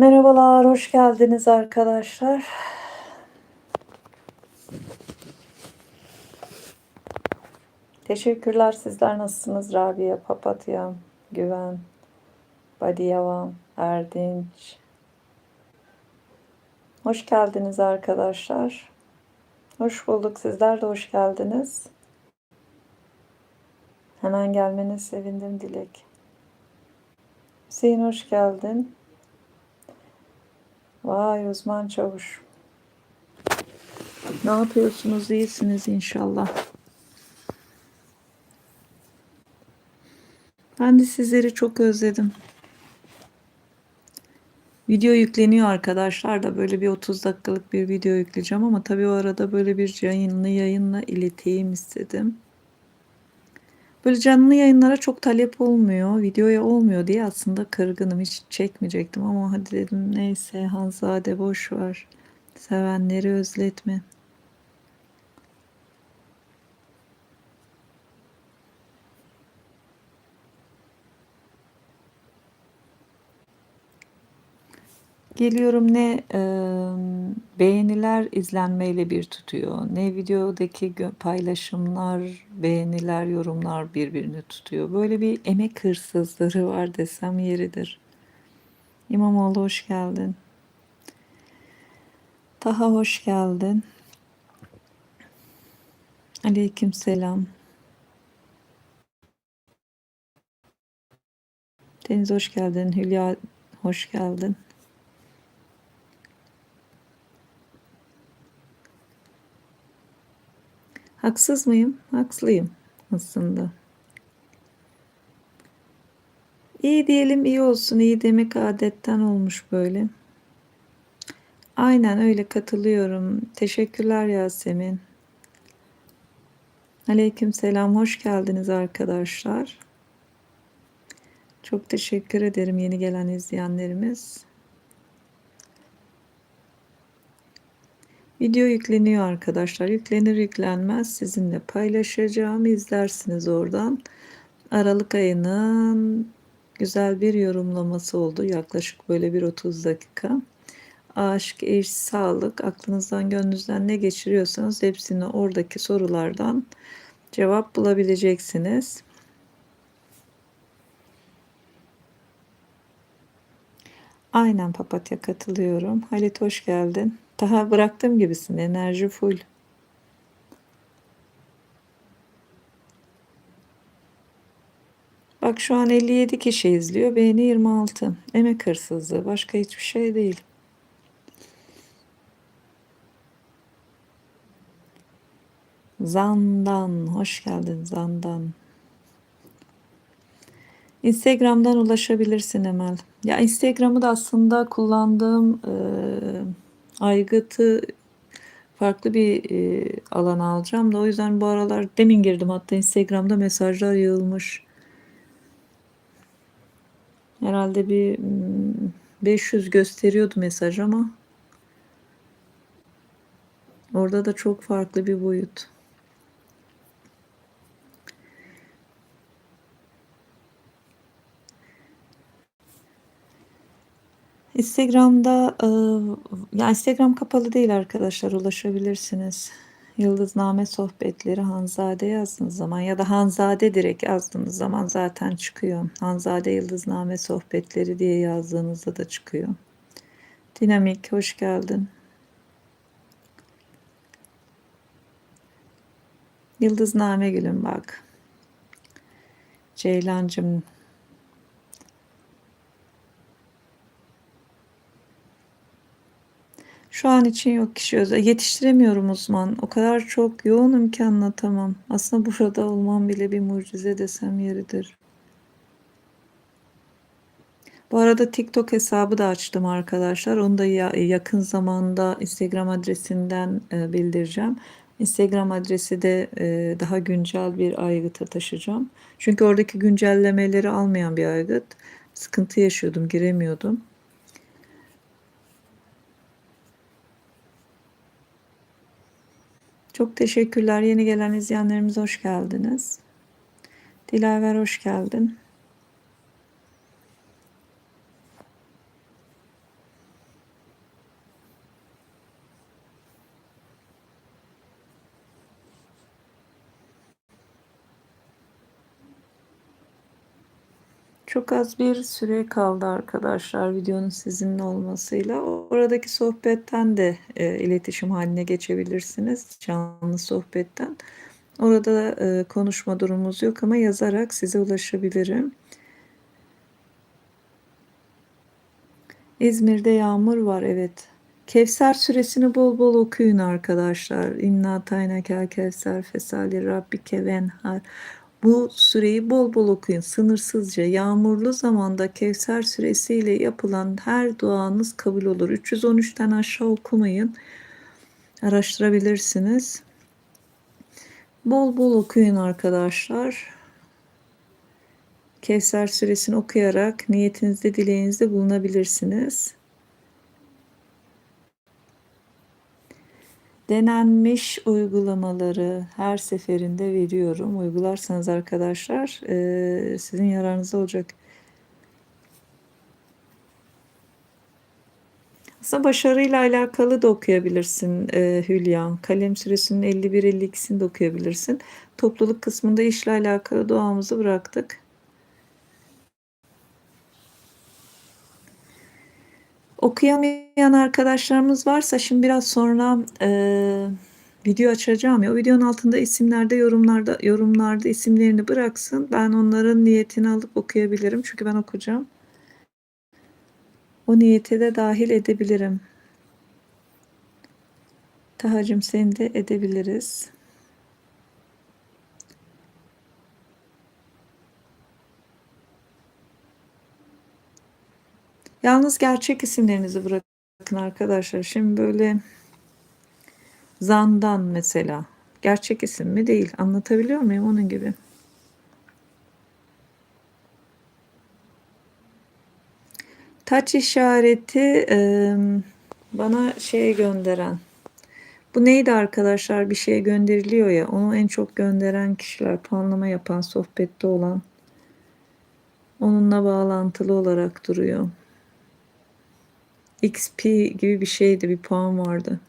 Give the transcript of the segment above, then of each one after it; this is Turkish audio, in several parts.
Merhabalar, hoş geldiniz arkadaşlar. Teşekkürler. Sizler nasılsınız? Rabia, Papatya, Güven, Badiyavan, Erdinç. Hoş geldiniz arkadaşlar. Hoş bulduk. Sizler de hoş geldiniz. Hemen gelmene sevindim Dilek. Hüseyin hoş geldin. Vay uzman çavuş. Ne yapıyorsunuz? İyisiniz inşallah. Ben de sizleri çok özledim. Video yükleniyor arkadaşlar da böyle bir 30 dakikalık bir video yükleyeceğim ama tabii o arada böyle bir yayınlı yayınla ileteyim istedim. Böyle canlı yayınlara çok talep olmuyor, videoya olmuyor diye aslında kırgınım. Hiç çekmeyecektim ama hadi dedim neyse Hanzade boş ver. Sevenleri özletme. Geliyorum ne e, beğeniler izlenmeyle bir tutuyor, ne videodaki paylaşımlar, beğeniler, yorumlar birbirini tutuyor. Böyle bir emek hırsızları var desem yeridir. İmamoğlu hoş geldin. Daha hoş geldin. Aleyküm selam. Deniz hoş geldin. Hülya hoş geldin. Haksız mıyım? Hakslıyım aslında. İyi diyelim iyi olsun. İyi demek adetten olmuş böyle. Aynen öyle katılıyorum. Teşekkürler Yasemin. Aleyküm selam. Hoş geldiniz arkadaşlar. Çok teşekkür ederim yeni gelen izleyenlerimiz. Video yükleniyor arkadaşlar. Yüklenir yüklenmez sizinle paylaşacağım. İzlersiniz oradan. Aralık ayının güzel bir yorumlaması oldu. Yaklaşık böyle bir 30 dakika. Aşk, iş, sağlık, aklınızdan gönlünüzden ne geçiriyorsanız hepsini oradaki sorulardan cevap bulabileceksiniz. Aynen papatya katılıyorum. Halit hoş geldin. Daha bıraktığım gibisin. Enerji full. Bak şu an 57 kişi izliyor. Beğeni 26. Emek hırsızlığı. Başka hiçbir şey değil. Zandan. Hoş geldin Zandan. Instagram'dan ulaşabilirsin Emel. Ya Instagram'ı da aslında kullandığım e, aygıtı farklı bir e, alana alacağım da o yüzden bu aralar demin girdim hatta Instagram'da mesajlar yığılmış. Herhalde bir 500 hmm, gösteriyordu mesaj ama orada da çok farklı bir boyut. Instagram'da e, ya Instagram kapalı değil arkadaşlar ulaşabilirsiniz. Yıldızname sohbetleri Hanzade yazdığınız zaman ya da Hanzade direkt yazdığınız zaman zaten çıkıyor. Hanzade Yıldızname sohbetleri diye yazdığınızda da çıkıyor. Dinamik hoş geldin. Yıldızname gülüm bak. Ceylancım Şu an için yok kişi özel. Yetiştiremiyorum uzman. O kadar çok yoğunum ki anlatamam. Aslında burada olmam bile bir mucize desem yeridir. Bu arada TikTok hesabı da açtım arkadaşlar. Onu da yakın zamanda Instagram adresinden e, bildireceğim. Instagram adresi de e, daha güncel bir aygıta taşıyacağım. Çünkü oradaki güncellemeleri almayan bir aygıt. Sıkıntı yaşıyordum, giremiyordum. Çok teşekkürler. Yeni gelen izleyenlerimiz hoş geldiniz. Dilaver hoş geldin. Çok az bir süre kaldı arkadaşlar videonun sizinle olmasıyla. Oradaki sohbetten de e, iletişim haline geçebilirsiniz. Canlı sohbetten. Orada e, konuşma durumumuz yok ama yazarak size ulaşabilirim. İzmir'de yağmur var evet. Kevser suresini bol bol okuyun arkadaşlar. İnna taynakel kevser fesali rabbike venhar. Bu süreyi bol bol okuyun. Sınırsızca yağmurlu zamanda Kevser suresiyle yapılan her duanız kabul olur. 313'ten aşağı okumayın. Araştırabilirsiniz. Bol bol okuyun arkadaşlar. Kevser suresini okuyarak niyetinizde, dileğinizde bulunabilirsiniz. Denenmiş uygulamaları her seferinde veriyorum. Uygularsanız arkadaşlar e, sizin yararınıza olacak. Aslında başarıyla alakalı da okuyabilirsin e, Hülya. Kalem süresinin 51-52'sini de okuyabilirsin. Topluluk kısmında işle alakalı duamızı bıraktık. Okuyamayan arkadaşlarımız varsa şimdi biraz sonra e, video açacağım ya. O videonun altında isimlerde yorumlarda yorumlarda isimlerini bıraksın. Ben onların niyetini alıp okuyabilirim. Çünkü ben okuyacağım. O niyete de dahil edebilirim. Tahacım seni de edebiliriz. Yalnız gerçek isimlerinizi bırakın arkadaşlar. Şimdi böyle Zandan mesela. Gerçek isim mi? Değil. Anlatabiliyor muyum? Onun gibi. Taç işareti bana şey gönderen. Bu neydi arkadaşlar? Bir şey gönderiliyor ya. Onu en çok gönderen kişiler, puanlama yapan, sohbette olan. Onunla bağlantılı olarak duruyor. XP gibi bir şeydi. Bir puan vardı.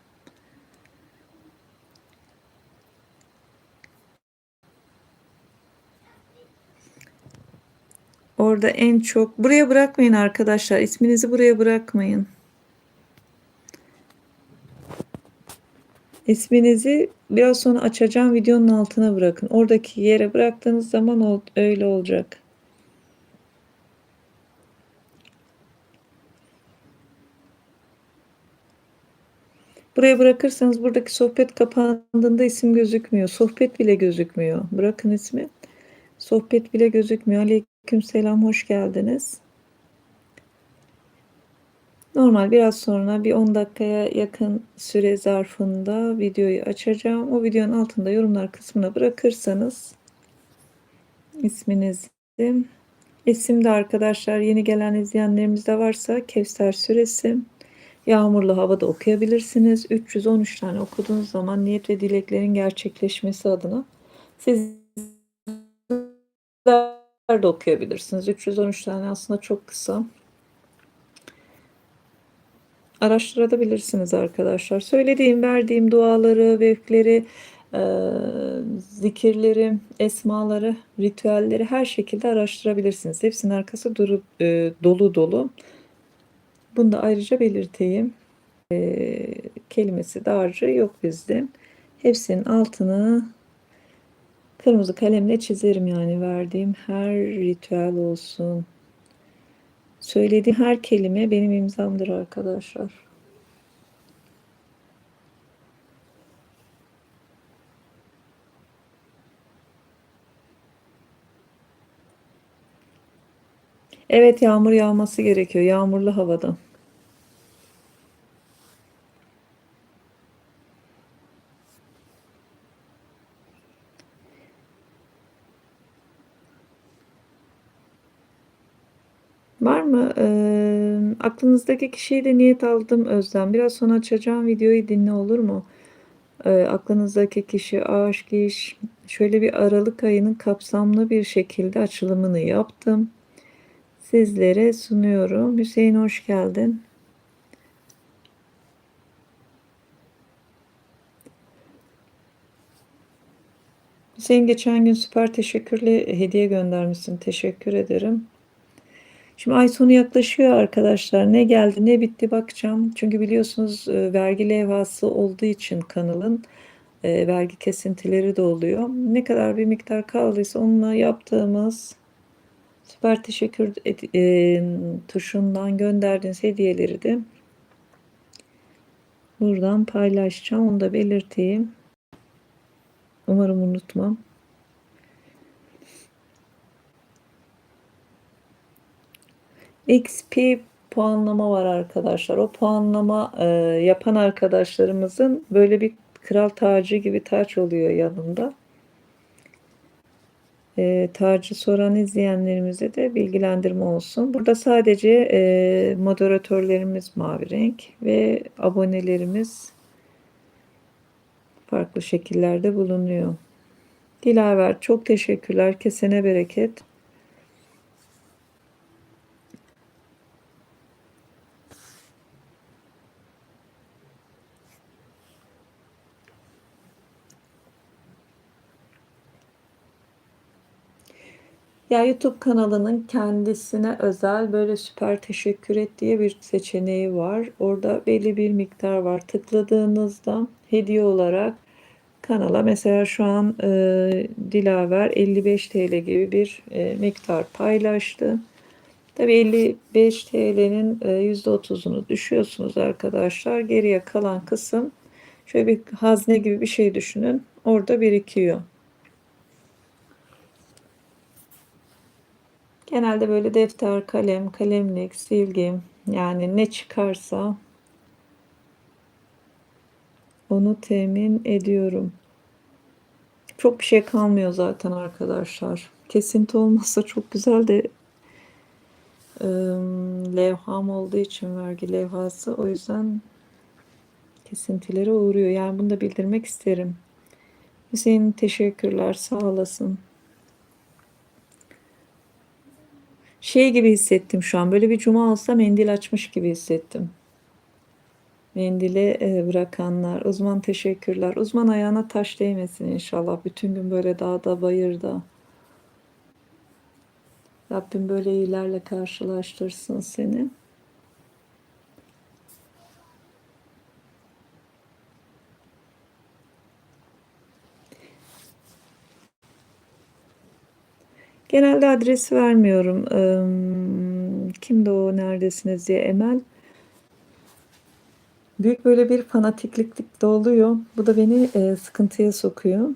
Orada en çok buraya bırakmayın arkadaşlar. İsminizi buraya bırakmayın. İsminizi biraz sonra açacağım videonun altına bırakın. Oradaki yere bıraktığınız zaman öyle olacak. Buraya bırakırsanız buradaki sohbet kapandığında isim gözükmüyor. Sohbet bile gözükmüyor. Bırakın ismi. Sohbet bile gözükmüyor. Aleyküm selam, hoş geldiniz. Normal biraz sonra bir 10 dakikaya yakın süre zarfında videoyu açacağım. O videonun altında yorumlar kısmına bırakırsanız isminizi isim de arkadaşlar yeni gelen izleyenlerimiz de varsa Kevser Suresi Yağmurlu havada okuyabilirsiniz. 313 tane okuduğunuz zaman niyet ve dileklerin gerçekleşmesi adına siz de okuyabilirsiniz. 313 tane aslında çok kısa. Araştırabilirsiniz arkadaşlar. Söylediğim, verdiğim duaları, vefleri, e, zikirleri, esmaları, ritüelleri her şekilde araştırabilirsiniz. Hepsinin arkası durup e, dolu dolu. Bunu da ayrıca belirteyim. E, kelimesi dağarcığı yok bizde. Hepsinin altını kırmızı kalemle çizerim yani verdiğim her ritüel olsun. Söylediğim her kelime benim imzamdır arkadaşlar. Evet yağmur yağması gerekiyor. Yağmurlu havada. Var mı? Ee, aklınızdaki kişiyi de niyet aldım Özlem. Biraz sonra açacağım videoyu dinle olur mu? Ee, aklınızdaki kişi aşk iş. Şöyle bir Aralık ayının kapsamlı bir şekilde açılımını yaptım sizlere sunuyorum. Hüseyin hoş geldin. Hüseyin geçen gün süper teşekkürlü hediye göndermişsin. Teşekkür ederim. Şimdi ay sonu yaklaşıyor arkadaşlar. Ne geldi ne bitti bakacağım. Çünkü biliyorsunuz e, vergi levhası olduğu için kanalın e, vergi kesintileri de oluyor. Ne kadar bir miktar kaldıysa onunla yaptığımız süper teşekkür e, tuşundan gönderdiğiniz hediyeleri de buradan paylaşacağım. Onu da belirteyim. Umarım unutmam. XP puanlama var arkadaşlar. O puanlama e, yapan arkadaşlarımızın böyle bir kral tacı gibi taç oluyor yanında. E, tacı soran izleyenlerimize de bilgilendirme olsun. Burada sadece e, moderatörlerimiz mavi renk ve abonelerimiz farklı şekillerde bulunuyor. Dilaver çok teşekkürler. Kesene bereket. Ya YouTube kanalının kendisine özel böyle süper teşekkür et diye bir seçeneği var. Orada belli bir miktar var. Tıkladığınızda hediye olarak kanala mesela şu an e, Dilaver 55 TL gibi bir e, miktar paylaştı. Tabii 55 TL'nin e, %30'unu düşüyorsunuz arkadaşlar. Geriye kalan kısım şöyle bir hazne gibi bir şey düşünün. Orada birikiyor. Genelde böyle defter, kalem, kalemlik, silgi yani ne çıkarsa onu temin ediyorum. Çok bir şey kalmıyor zaten arkadaşlar. Kesinti olmazsa çok güzel de levham olduğu için vergi levhası o yüzden kesintilere uğruyor. Yani bunu da bildirmek isterim. Hüseyin teşekkürler sağ olasın. Şey gibi hissettim şu an. Böyle bir cuma olsa mendil açmış gibi hissettim. Mendili e, bırakanlar. Uzman teşekkürler. Uzman ayağına taş değmesin inşallah. Bütün gün böyle dağda bayırda. Rabbim böyle iyilerle karşılaştırsın seni. Genelde adresi vermiyorum. Kimdi o neredesiniz diye Emel. Büyük böyle bir fanatiklik de oluyor. Bu da beni e, sıkıntıya sokuyor.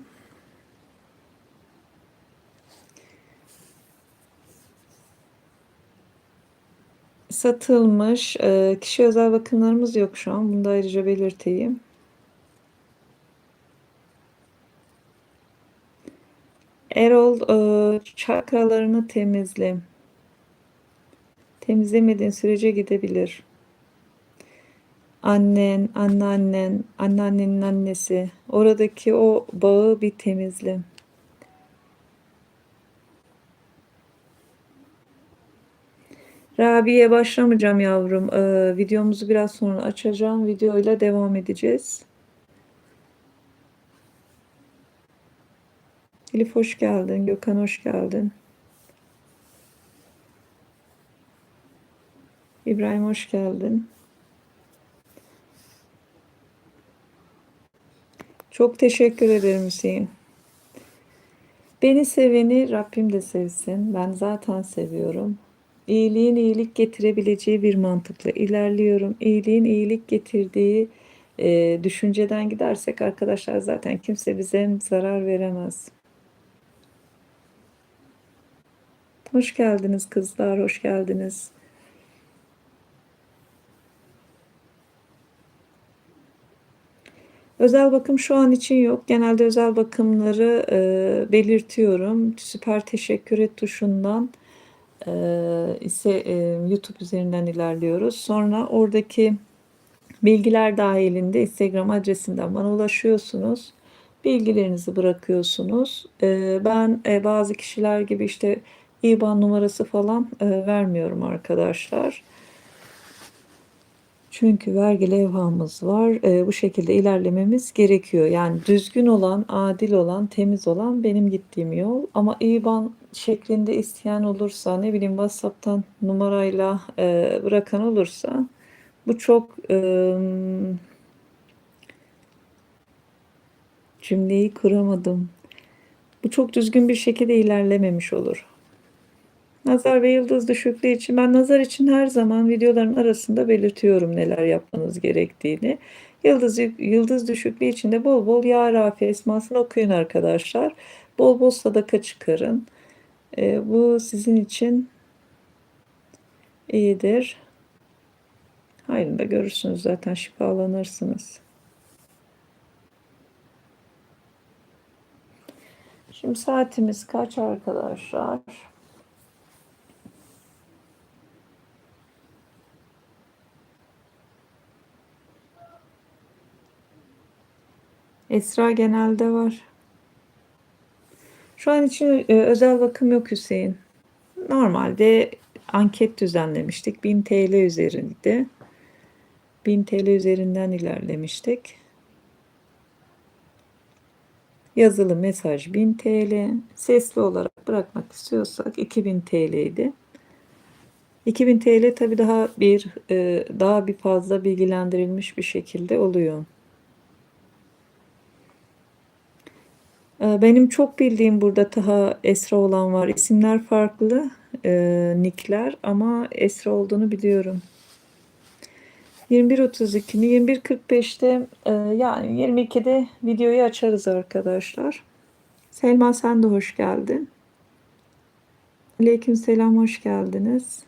Satılmış. E, kişi özel bakımlarımız yok şu an. Bunu da ayrıca belirteyim. Erol e, çakralarını temizle. Temizlemediğin sürece gidebilir. Annen, anneannen, anneannenin annesi. Oradaki o bağı bir temizle. Rabi'ye başlamayacağım yavrum. Ee, videomuzu biraz sonra açacağım. Videoyla devam edeceğiz. Elif hoş geldin. Gökhan hoş geldin. İbrahim hoş geldin. Çok teşekkür ederim Hüseyin. Beni seveni Rabbim de sevsin. Ben zaten seviyorum. İyiliğin iyilik getirebileceği bir mantıkla ilerliyorum. İyiliğin iyilik getirdiği e, düşünceden gidersek arkadaşlar zaten kimse bize zarar veremez. Hoş geldiniz kızlar, hoş geldiniz. Özel bakım şu an için yok. Genelde özel bakımları e, belirtiyorum. Süper teşekkür et tuşundan e, ise e, YouTube üzerinden ilerliyoruz. Sonra oradaki bilgiler dahilinde Instagram adresinden bana ulaşıyorsunuz. Bilgilerinizi bırakıyorsunuz. E, ben e, bazı kişiler gibi işte IBAN numarası falan e, vermiyorum arkadaşlar. Çünkü vergi levhamız var. E, bu şekilde ilerlememiz gerekiyor. Yani düzgün olan, adil olan, temiz olan benim gittiğim yol. Ama IBAN şeklinde isteyen olursa ne bileyim WhatsApp'tan numarayla e, bırakan olursa bu çok e, cümleyi kuramadım. Bu çok düzgün bir şekilde ilerlememiş olur. Nazar ve yıldız düşüklüğü için ben nazar için her zaman videoların arasında belirtiyorum neler yapmanız gerektiğini. Yıldız yıldız düşüklüğü için de bol bol ya Rafi esmasını okuyun arkadaşlar. Bol bol sadaka çıkarın. E, bu sizin için iyidir. Hayrında görürsünüz zaten şifalanırsınız. Şimdi saatimiz kaç arkadaşlar? Esra genelde var. Şu an için e, özel bakım yok Hüseyin. Normalde anket düzenlemiştik. 1000 TL üzerinde. 1000 TL üzerinden ilerlemiştik. Yazılı mesaj 1000 TL. Sesli olarak bırakmak istiyorsak 2000 TL idi. 2000 TL tabi daha bir e, daha bir fazla bilgilendirilmiş bir şekilde oluyor. Benim çok bildiğim burada Taha Esra olan var. İsimler farklı, e, nickler ama Esra olduğunu biliyorum. 21.32'ni 21.45'te e, yani 22'de videoyu açarız arkadaşlar. Selma sen de hoş geldin. Aleyküm selam hoş geldiniz.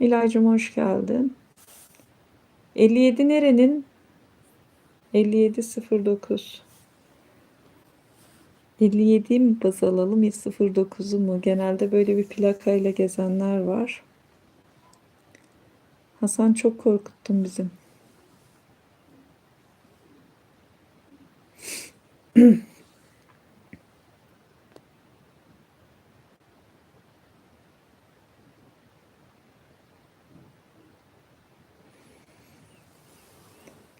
İlaycım hoş geldin. 57 nerenin? 5709. 57'yi mi baz alalım 09'u mu? Genelde böyle bir plakayla gezenler var. Hasan çok korkuttun bizim.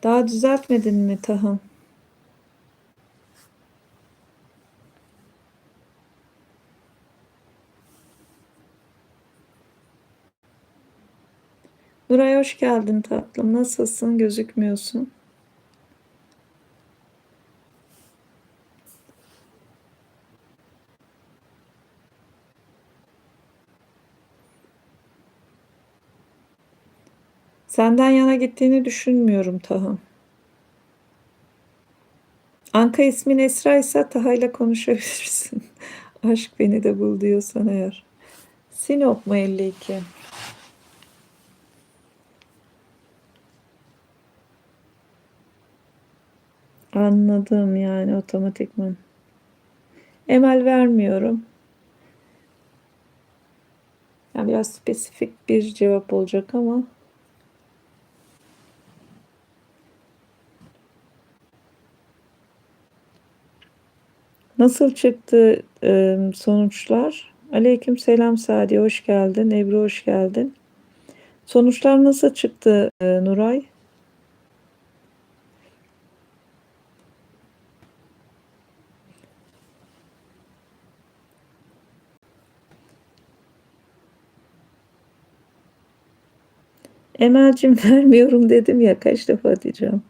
Daha düzeltmedin mi Tahan? Nuray hoş geldin tatlım. Nasılsın? Gözükmüyorsun. Senden yana gittiğini düşünmüyorum Taha. Anka ismin Esra ise Taha ile konuşabilirsin. Aşk beni de bul diyorsan eğer. Sinop mu 52? Anladım yani otomatikman. Emel vermiyorum. Yani biraz spesifik bir cevap olacak ama Nasıl çıktı e, sonuçlar? Aleyküm selam Sadi, hoş geldin. Ebru hoş geldin. Sonuçlar nasıl çıktı e, Nuray? Emel'cim vermiyorum dedim ya kaç defa diyeceğim.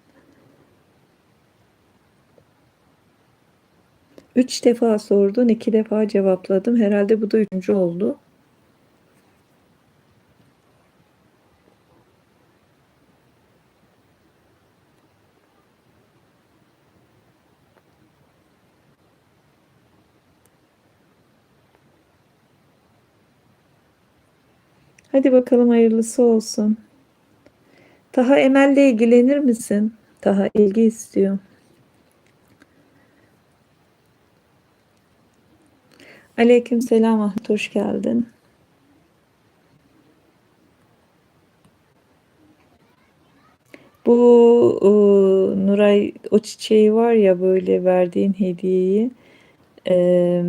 Üç defa sordun, iki defa cevapladım. Herhalde bu da üçüncü oldu. Hadi bakalım hayırlısı olsun. Taha Emel'le ilgilenir misin? Taha ilgi istiyor. Aleyküm selam Ahmet, hoş geldin. Bu e, Nuray o çiçeği var ya böyle verdiğin hediyeyi e,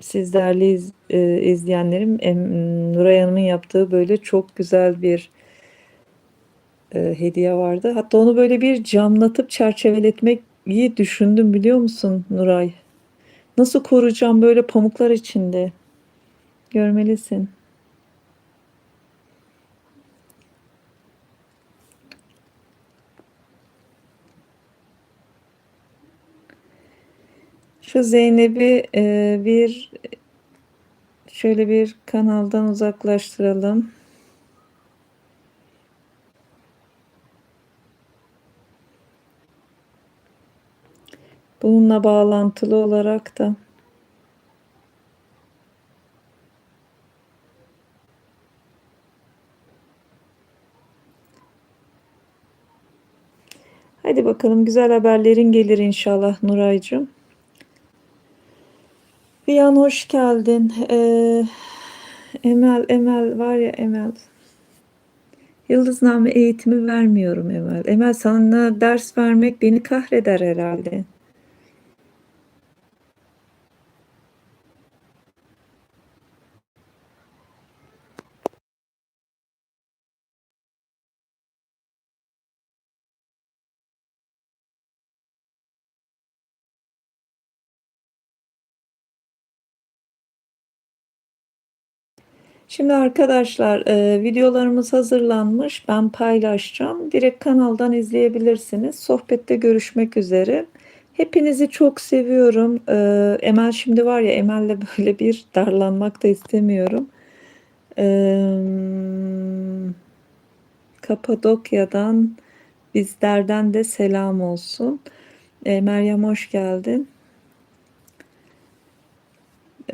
siz değerli iz, e, izleyenlerim em, Nuray Hanım'ın yaptığı böyle çok güzel bir e, hediye vardı. Hatta onu böyle bir camlatıp çerçeveletmeyi düşündüm biliyor musun Nuray? Nasıl koruyacağım böyle pamuklar içinde? Görmelisin. Şu Zeynep'i e, bir şöyle bir kanaldan uzaklaştıralım. Bununla bağlantılı olarak da Hadi bakalım güzel haberlerin gelir inşallah Nuraycığım. Bir an hoş geldin. Ee, Emel, Emel var ya Emel. Yıldızname eğitimi vermiyorum Emel. Emel sana ders vermek beni kahreder herhalde. Şimdi arkadaşlar e, videolarımız hazırlanmış. Ben paylaşacağım. Direkt kanaldan izleyebilirsiniz. Sohbette görüşmek üzere. Hepinizi çok seviyorum. E, Emel şimdi var ya Emel'le böyle bir darlanmak da istemiyorum. E, Kapadokya'dan bizlerden de selam olsun. E, Meryem hoş geldin.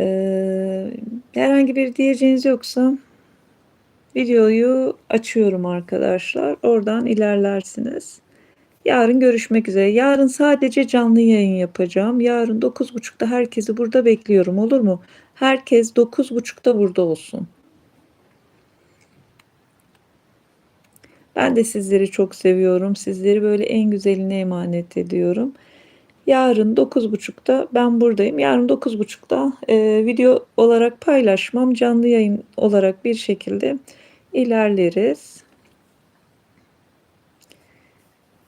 Ee, herhangi bir diyeceğiniz yoksa videoyu açıyorum arkadaşlar. Oradan ilerlersiniz. Yarın görüşmek üzere. Yarın sadece canlı yayın yapacağım. Yarın 9.30'da herkesi burada bekliyorum olur mu? Herkes 9.30'da burada olsun. Ben de sizleri çok seviyorum. Sizleri böyle en güzeline emanet ediyorum. Yarın 9.30'da ben buradayım. Yarın 9.30'da e, video olarak paylaşmam, canlı yayın olarak bir şekilde ilerleriz.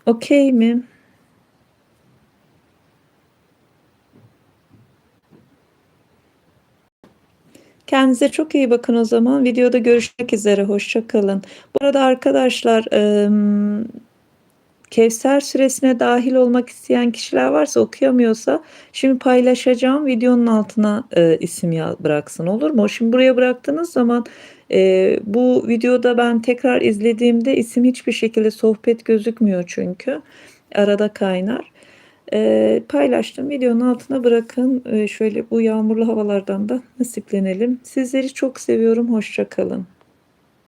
Okey mi? Kendinize çok iyi bakın o zaman. Videoda görüşmek üzere. Hoşçakalın. Bu arada arkadaşlar Kevser süresine dahil olmak isteyen kişiler varsa okuyamıyorsa şimdi paylaşacağım videonun altına e, isim ya bıraksın olur mu? Şimdi buraya bıraktığınız zaman e, bu videoda ben tekrar izlediğimde isim hiçbir şekilde sohbet gözükmüyor çünkü arada kaynar. E, paylaştım videonun altına bırakın e, şöyle bu yağmurlu havalardan da nasiplenelim. Sizleri çok seviyorum hoşçakalın.